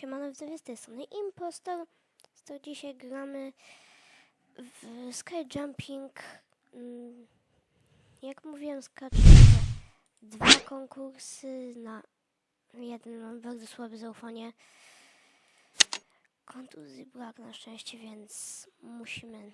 Siemano, widzowie, z tej strony Impostor. To dzisiaj gramy w Sky Jumping. Mm, Jak mówiłem, skaczę dwa konkursy. Na jeden mam bardzo słabe zaufanie. Kontuzji brak na szczęście, więc musimy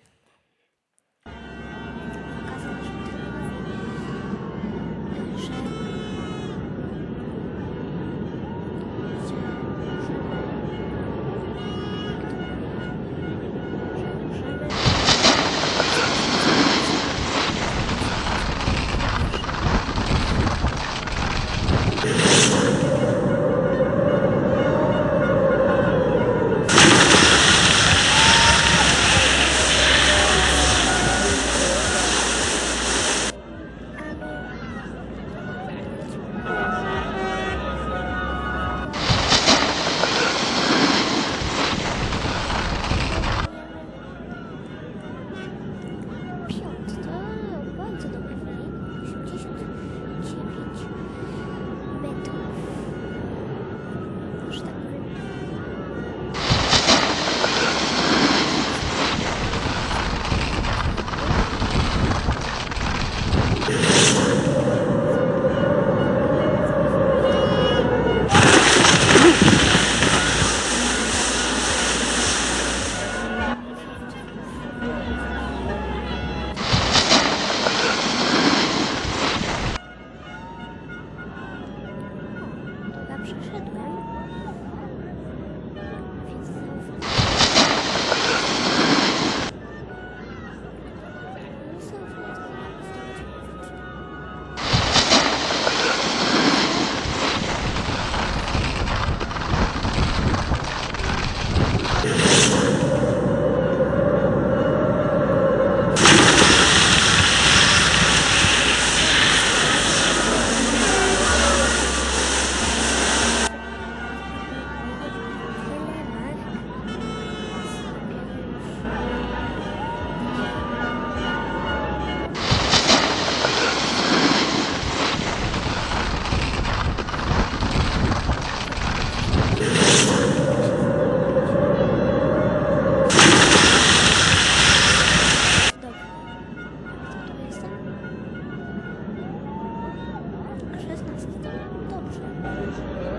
よし。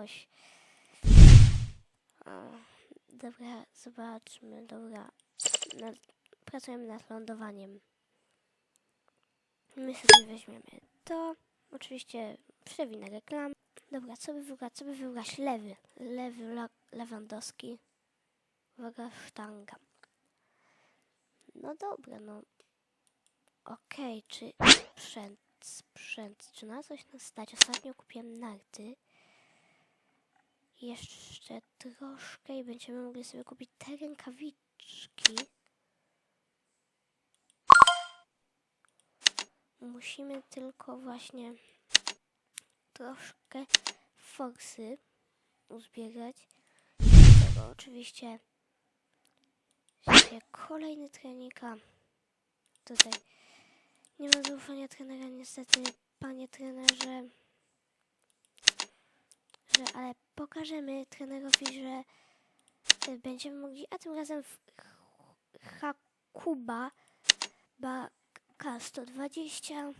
Coś. O, dobra, zobaczmy, dobra. Nad, pracujemy nad lądowaniem. My sobie weźmiemy to. Oczywiście przewinę reklam. Dobra, co by wybrać? Co by wybrać? Lewy. Lewy Lewandowski. Uwaga, sztanga. No dobra, no. Okej, czy sprzęt, sprzęt, czy na coś nas stać? Ostatnio kupiłem narty. Jeszcze troszkę i będziemy mogli sobie kupić te rękawiczki. Musimy tylko właśnie troszkę forsy uzbierać. Tego oczywiście kolejny trenika. Tutaj nie ma zaufania trenera niestety, panie trenerze. Ale pokażemy trenerowi, że y, będziemy mogli, a tym razem w Hakuba ba K120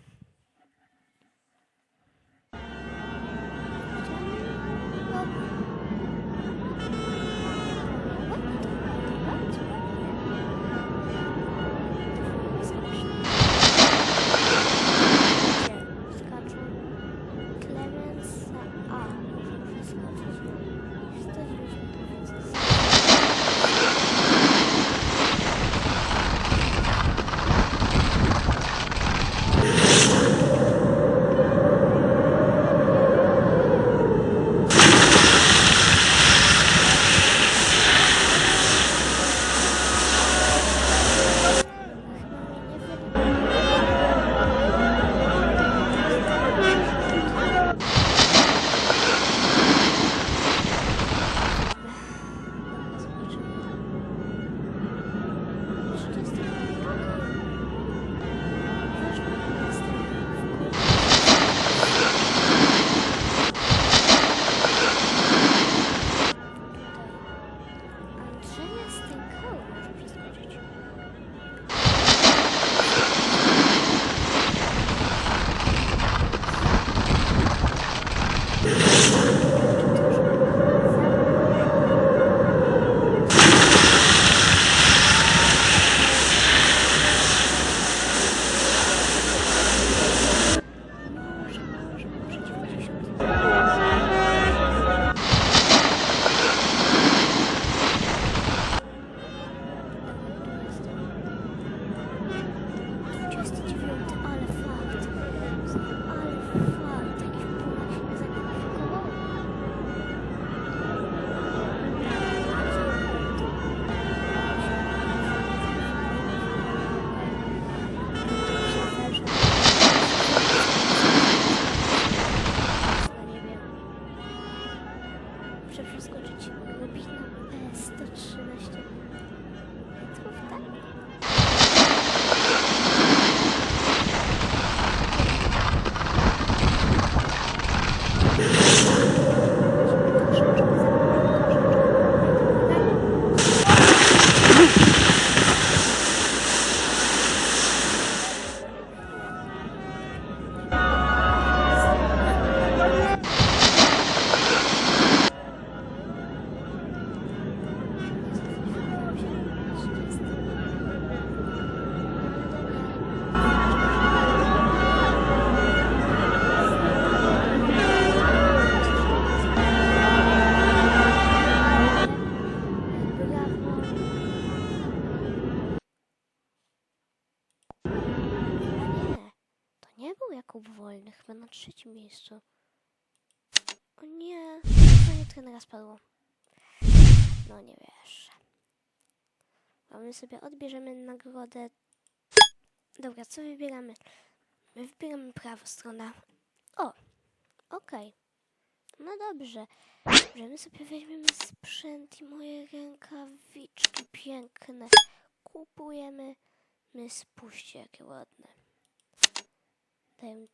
trzecim miejscu. O nie, to nie trenera spadło. No nie wiesz. A my sobie odbierzemy nagrodę. Dobra, co wybieramy? My wybieramy prawą stronę. O, okej. No dobrze. Że my sobie weźmiemy sprzęt i moje rękawiczki piękne. Kupujemy. My spuśćcie, jakie ładne. Daję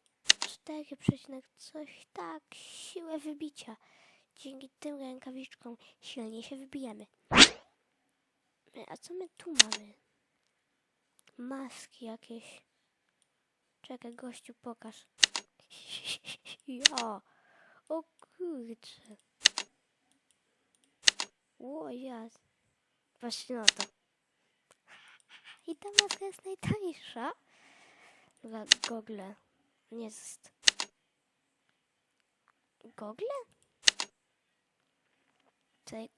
4 przecinek coś tak, siłę wybicia. Dzięki tym rękawiczkom silniej się wybijemy. A co my tu mamy? Maski jakieś. Czekaj, gościu, pokaż. Ja. O kurczę. O, ja. Właśnie na to. I ta maska jest najtańsza. Dobra, gogle. Nie jest. Gogle? Tutaj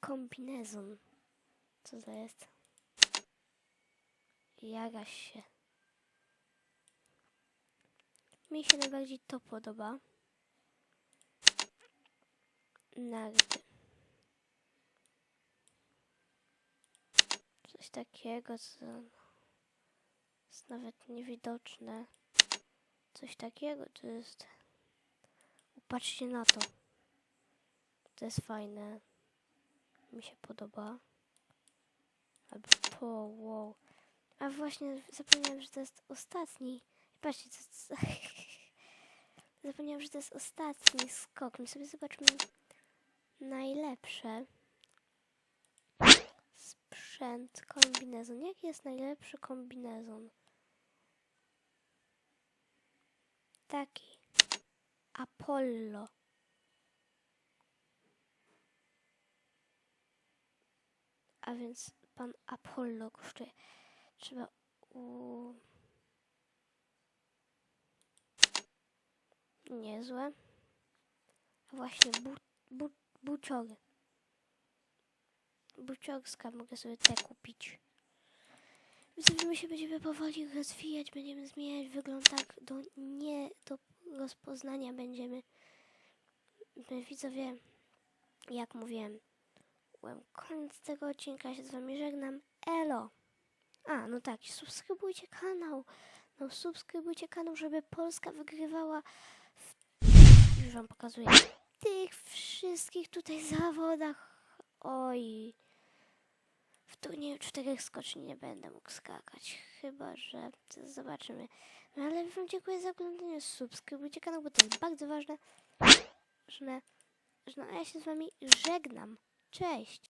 kombinezon. Co to jest? Jaraś się. Mi się najbardziej to podoba. Narty. Coś takiego, co jest nawet niewidoczne. Coś takiego to jest. Upatrzcie na to. To jest fajne. Mi się podoba. Albo to, wow. A właśnie zapomniałem, że to jest ostatni. Patrzcie, co... Zapomniałem, że to jest ostatni skok. My sobie zobaczmy najlepsze. Sprzęt, kombinezon. Jaki jest najlepszy kombinezon? Taki. Apollo. A więc pan Apollo kosztuje. Trzeba u... Niezłe. A właśnie bu, bu, buciory. Buciorska mogę sobie te kupić. Że my się będziemy powoli rozwijać, będziemy zmieniać wygląd tak do nie do rozpoznania będziemy. My widzowie, jak mówiłem, koniec tego odcinka, się z wami żegnam. Elo! A, no tak, subskrybujcie kanał. No subskrybujcie kanał, żeby Polska wygrywała w... Już wam pokazuję. Tych wszystkich tutaj zawodach. Oj. W turnieju czterech skoczni nie będę mógł skakać. Chyba, że zobaczymy. No ale wam dziękuję za oglądanie. Subskrybujcie kanał, bo to jest bardzo ważne. Ważne. że- No a ja się z wami żegnam. Cześć.